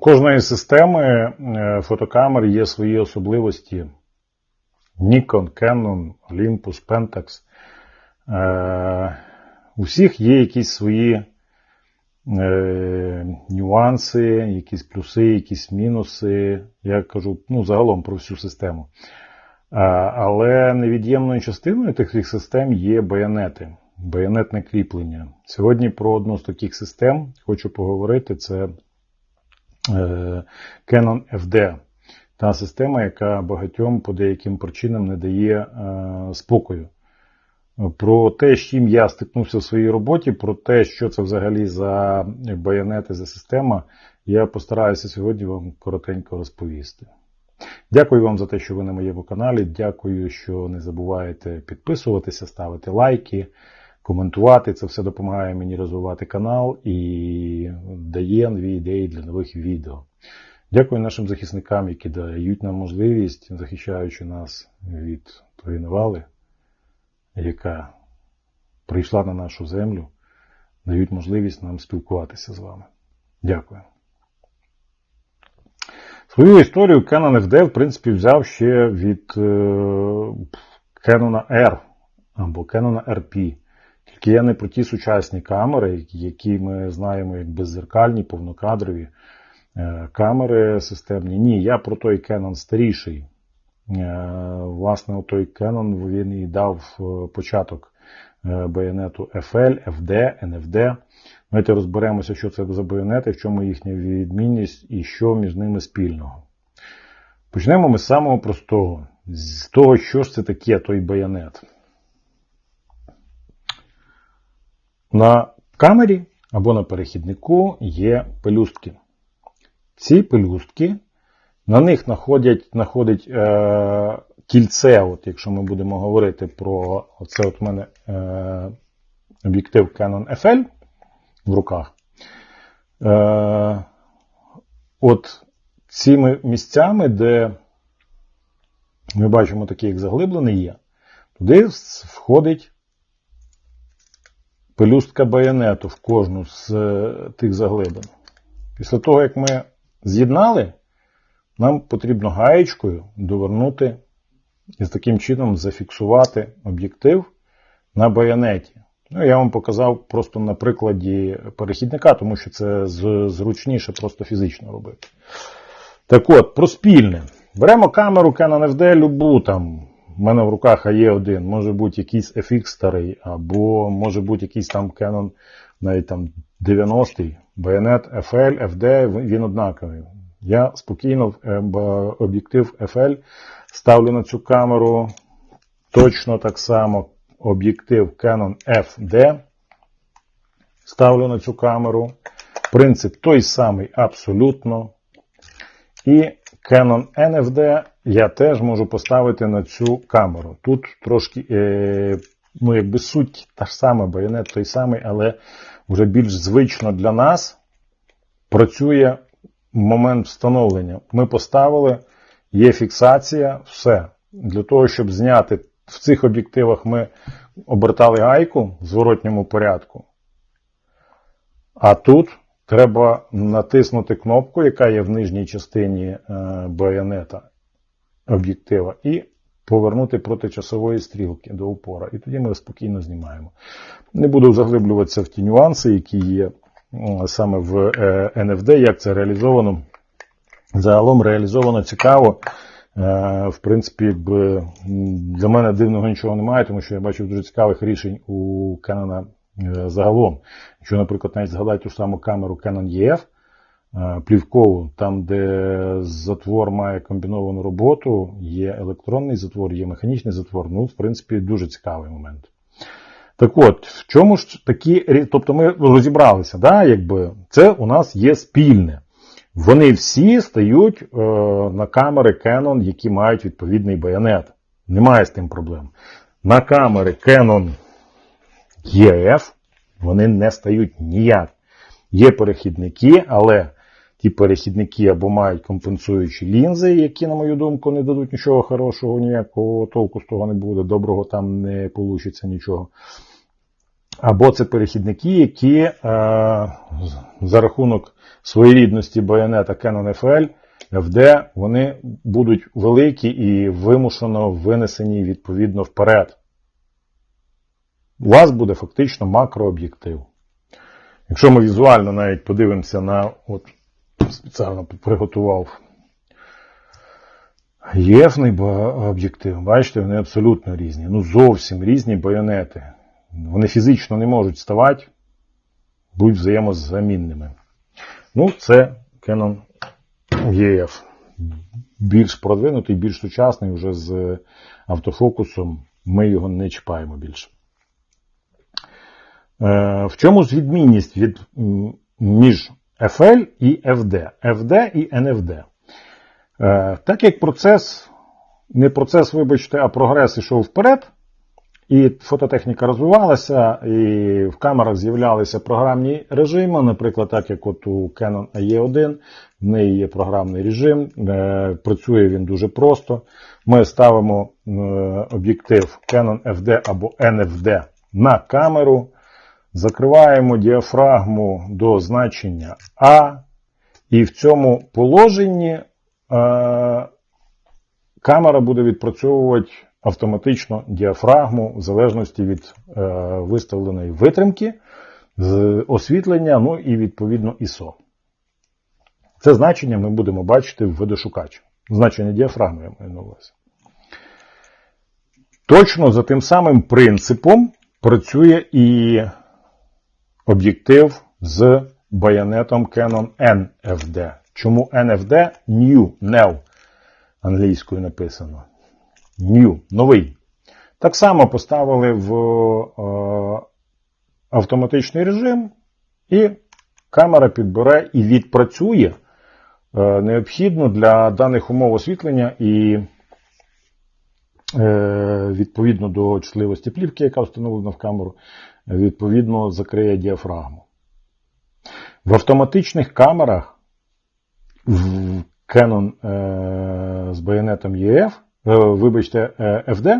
Кожної системи е, фотокамер є свої особливості. Nikon, Canon, Olympus, Pentax. Е, У всіх є якісь свої е, нюанси, якісь плюси, якісь мінуси. Я кажу ну, загалом про всю систему. Але невід'ємною частиною таких систем є байонети, байонетне кріплення. Сьогодні про одну з таких систем хочу поговорити. Це Canon FD. Та система, яка багатьом по деяким причинам не дає е, спокою. Про те, з чим я стикнувся в своїй роботі, про те, що це взагалі за байонети, за система, я постараюся сьогодні вам коротенько розповісти. Дякую вам за те, що ви на моєму каналі. Дякую, що не забуваєте підписуватися, ставити лайки, коментувати. Це все допомагає мені розвивати канал і дає нові ідеї для нових відео. Дякую нашим захисникам, які дають нам можливість, захищаючи нас від тої навали, яка прийшла на нашу землю, дають можливість нам спілкуватися з вами. Дякую. Свою історію Canon FD, в принципі, взяв ще від е, Canon R або Canon RP. Я не про ті сучасні камери, які ми знаємо як беззеркальні, повнокадрові е, камери системні. Ні, я про той Canon старіший. Е, власне, той Canon він і дав е, початок байонету FL, FD, NFD. Давайте розберемося, що це за байонети, в чому їхня відмінність і що між ними спільного. Почнемо ми з самого простого, з того, що ж це таке той байонет. На камері або на перехіднику є пелюстки. Ці пелюстки, на них знаходять, знаходить е, кільце, от якщо ми будемо говорити про оце от у мене е, об'єктив Canon FL в руках. Е, От цими місцями, де ми бачимо такі, як заглиблений є, туди входить пелюстка байонету в кожну з тих заглибин. Після того, як ми з'єднали, нам потрібно гаєчкою довернути і таким чином зафіксувати об'єктив на байонеті. Ну, Я вам показав просто на прикладі перехідника, тому що це зручніше просто фізично робити. Так от, про спільне. Беремо камеру Canon FD, любу там. У мене в руках AE1, може бути якийсь FX старий, або може бути якийсь там Canon навіть там 90-й, Bayonet FL, FD, він однаковий. Я спокійно об'єктив FL ставлю на цю камеру точно так само об'єктив Canon FD. Ставлю на цю камеру. Принцип той самий абсолютно. І Canon NFD я теж можу поставити на цю камеру. Тут трошки, е, ну, якби суть та ж сама, байонет той самий, але вже більш звично для нас працює момент встановлення. Ми поставили, є фіксація, все. Для того, щоб зняти в цих об'єктивах ми обертали гайку в зворотньому порядку. А тут треба натиснути кнопку, яка є в нижній частині е, байонета об'єктива, і повернути проти часової стрілки до упора. І тоді ми спокійно знімаємо. Не буду заглиблюватися в ті нюанси, які є саме в е, як це реалізовано. Загалом реалізовано цікаво. Е, в принципі, для мене дивного нічого немає, тому що я бачив дуже цікавих рішень у Canon загалом. Якщо, наприклад, навіть згадати ту ж саму камеру Canon EF е, плівкову, там, де затвор має комбіновану роботу, є електронний затвор, є механічний затвор, ну, в принципі, дуже цікавий момент. Так от, в чому ж такі, тобто ми розібралися, да, якби це у нас є спільне. Вони всі стають е, на камери Canon, які мають відповідний байонет. Немає з тим проблем. На камери Canon EF вони не стають ніяк. Є перехідники, але ті перехідники або мають компенсуючі лінзи, які, на мою думку, не дадуть нічого хорошого, ніякого толку з того не буде, доброго там не вийде нічого. Або це перехідники, які е, за рахунок своєрідності байонета Canon FL, FD, вони будуть великі і вимушено винесені відповідно вперед. У вас буде фактично макрооб'єктив. Якщо ми візуально навіть подивимося на, от спеціально приготував єфний об'єктив, бачите, вони абсолютно різні. Ну зовсім різні байонети. Вони фізично не можуть ставати, будуть взаємозамінними. Ну, це Canon EF. Більш продвинутий, більш сучасний, вже з автофокусом. Ми його не чіпаємо більше. Е, В чому ж відмінність від, між FL і FD? FD і NFD. Е, Так як процес, не процес, вибачте, а прогрес ішов вперед, і фототехніка розвивалася, і в камерах з'являлися програмні режими, наприклад, так як от у Canon AE1, в неї є програмний режим, е, працює він дуже просто. Ми ставимо об'єктив Canon FD або NFD на камеру, закриваємо діафрагму до значення А, і в цьому положенні е, камера буде відпрацьовувати автоматично діафрагму в залежності від е, виставленої витримки, з освітлення, ну і відповідно ISO. Це значення ми будемо бачити в видошукачі. Значення діафрагми я маю на увазі. Точно за тим самим принципом працює і об'єктив з байонетом Canon NFD. Чому NFD? New, New англійською написано. New, новий. Так само поставили в е, автоматичний режим, і камера підбере і відпрацює е, необхідну для даних умов освітлення і е, відповідно до чутливості плівки, яка встановлена в камеру, відповідно закриє діафрагму. В автоматичних камерах в Canon е, з байонетом EF Е, вибачте, е, FD,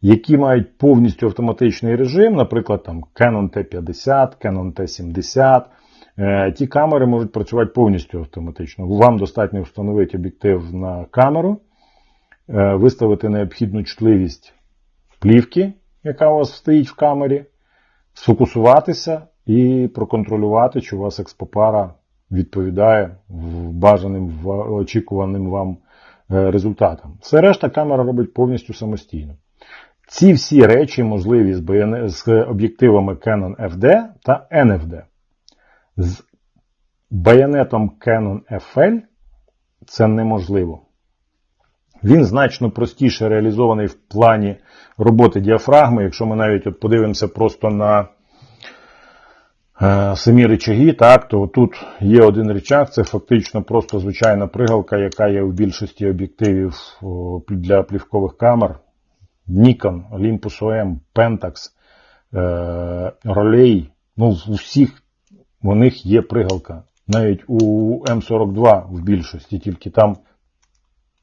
які мають повністю автоматичний режим, наприклад, там Canon T50, Canon T70. Е, ті камери можуть працювати повністю автоматично. Вам достатньо встановити об'єктив на камеру, виставити необхідну чутливість плівки, яка у вас стоїть в камері, сфокусуватися і проконтролювати, чи у вас експопара відповідає бажаним очікуваним вам Е, результатам. Все решта камера робить повністю самостійно. Ці всі речі можливі з об'єктивами Canon FD та NFD. З байонетом Canon FL це неможливо. Він значно простіше реалізований в плані роботи діафрагми. Якщо ми навіть от подивимося просто на Е, самі речаги, так, то тут є один речаг, це фактично просто звичайна пригалка, яка є в більшості об'єктивів для плівкових камер. Nikon, Olympus OM, Pentax, е, Rolei, ну, у всіх у них є пригалка. Навіть у М42 в більшості, тільки там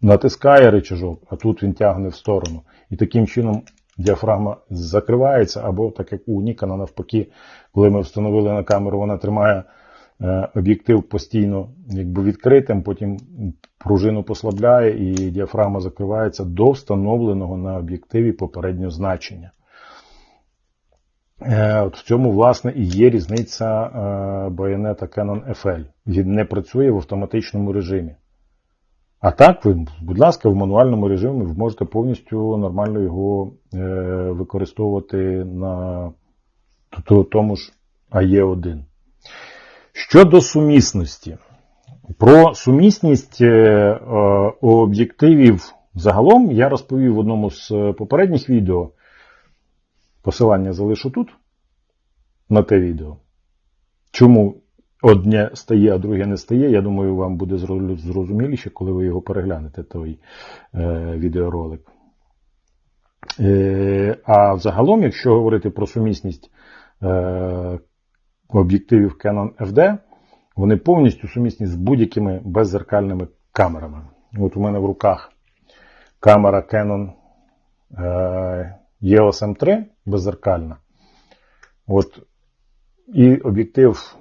натискає речажок, а тут він тягне в сторону. І таким чином діафрагма закривається, або так як у Нікона навпаки, коли ми встановили на камеру, вона тримає е, об'єктив постійно якби відкритим, потім пружину послабляє і діафрагма закривається до встановленого на об'єктиві попереднього значення. Е, от В цьому, власне, і є різниця байонета Canon FL. Він не працює в автоматичному режимі. А так, ви, будь ласка, в мануальному режимі ви можете повністю нормально його е, використовувати на тому ж AE1. Щодо сумісності. Про сумісність е, об'єктивів загалом я розповів в одному з попередніх відео. Посилання залишу тут на те відео. Чому одне стає, а друге не стає. Я думаю, вам буде зрозуміліше, коли ви його переглянете, той е, відеоролик. Е, А взагалом, якщо говорити про сумісність е, об'єктивів Canon FD, вони повністю сумісні з будь-якими беззеркальними камерами. От у мене в руках камера Canon е, EOS M3 беззеркальна. От, і об'єктив,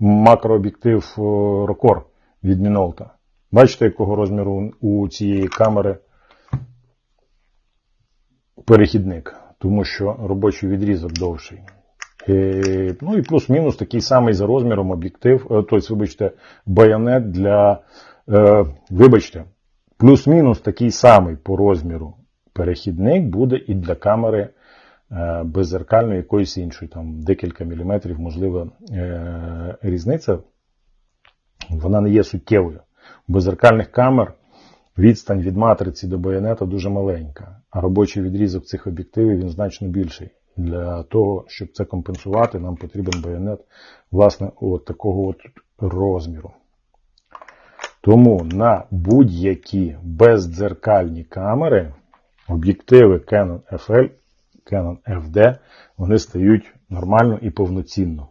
макрооб'єктив е, Рокор від Мінолта. Бачите, якого розміру у цієї камери перехідник, тому що робочий відрізок довший. Е, ну і плюс-мінус такий самий за розміром об'єктив, е, тобто, вибачте, байонет для, вибачте, плюс-мінус такий самий по розміру перехідник буде і для камери беззеркальної якоїсь іншої, там декілька міліметрів, можливо, е, різниця, вона не є суттєвою. Беззеркальних камер відстань від матриці до байонета дуже маленька, а робочий відрізок цих об'єктивів він значно більший. Для того, щоб це компенсувати, нам потрібен байонет власне от такого от розміру. Тому на будь-які бездзеркальні камери об'єктиви Canon FL, Canon FD, вони стають нормально і повноцінно.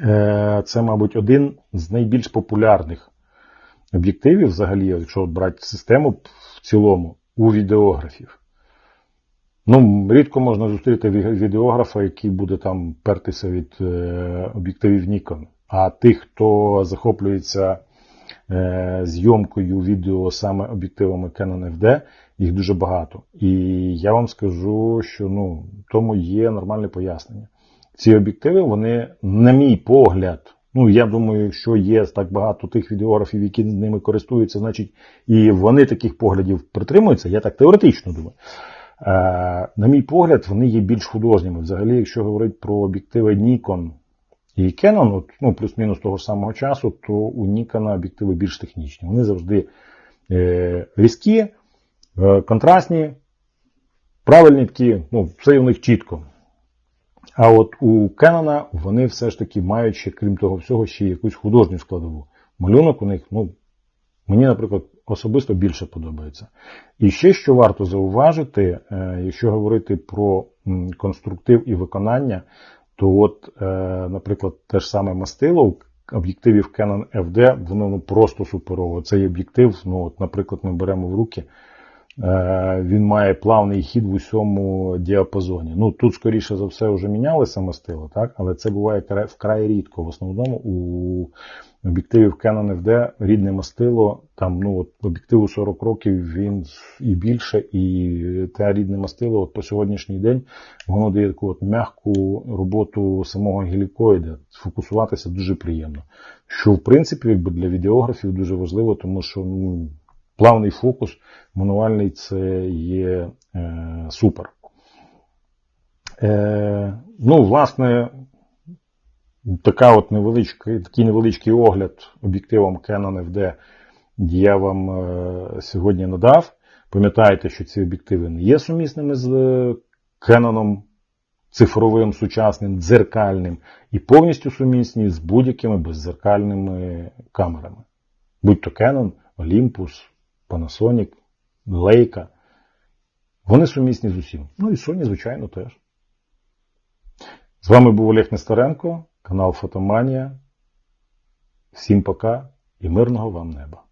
Е, Це, мабуть, один з найбільш популярних об'єктивів, взагалі, якщо брати систему в цілому, у відеографів. Ну, рідко можна зустріти відеографа, який буде там пертися від е, об'єктивів Nikon. А тих, хто захоплюється е, зйомкою відео саме об'єктивами Canon FD, їх дуже багато. І я вам скажу, що ну, тому є нормальне пояснення. Ці об'єктиви, вони, на мій погляд, ну я думаю, якщо є так багато тих відеографів, які ними користуються, значить і вони таких поглядів притримуються, я так теоретично думаю. Е, На мій погляд, вони є більш художніми. Взагалі, якщо говорити про об'єктиви Nikon і Canon, от, ну, плюс-мінус того ж самого часу, то у Nikon об'єктиви більш технічні. Вони завжди е, різкі, контрастні, правильні такі, ну, все у них чітко. А от у Canon вони все ж таки мають ще, крім того всього, ще якусь художню складову. Малюнок у них, ну, мені, наприклад, особисто більше подобається. І ще що варто зауважити, е, якщо говорити про конструктив і виконання, то от, е, наприклад, те ж саме мастило у об'єктивів Canon FD, воно ну, просто суперово. Цей об'єктив, ну, от, наприклад, ми беремо в руки, е, він має плавний хід в усьому діапазоні. Ну, тут, скоріше за все, вже мінялися мастило, так? але це буває вкрай рідко. В основному у об'єктивів Canon FD рідне мастило, там ну, от, об'єктиву 40 років він і більше, і те рідне мастило от, по сьогоднішній день воно дає таку от м'яку роботу самого гелікоїда. Фокусуватися дуже приємно. Що, в принципі, якби для відеографів дуже важливо, тому що ну, плавний фокус мануальний це є е, супер. Е, ну, власне, така от невеличкий, такий невеличкий огляд об'єктивом Canon FD я вам е, сьогодні надав. Пам'ятайте, що ці об'єктиви не є сумісними з е, Canon цифровим, сучасним, дзеркальним і повністю сумісні з будь-якими беззеркальними камерами. Будь то Canon, Olympus, Panasonic, Leica. Вони сумісні з усім. Ну і Sony, звичайно, теж. З вами був Олег Нестеренко, канал Фотоманія. Всім пока і мирного вам неба.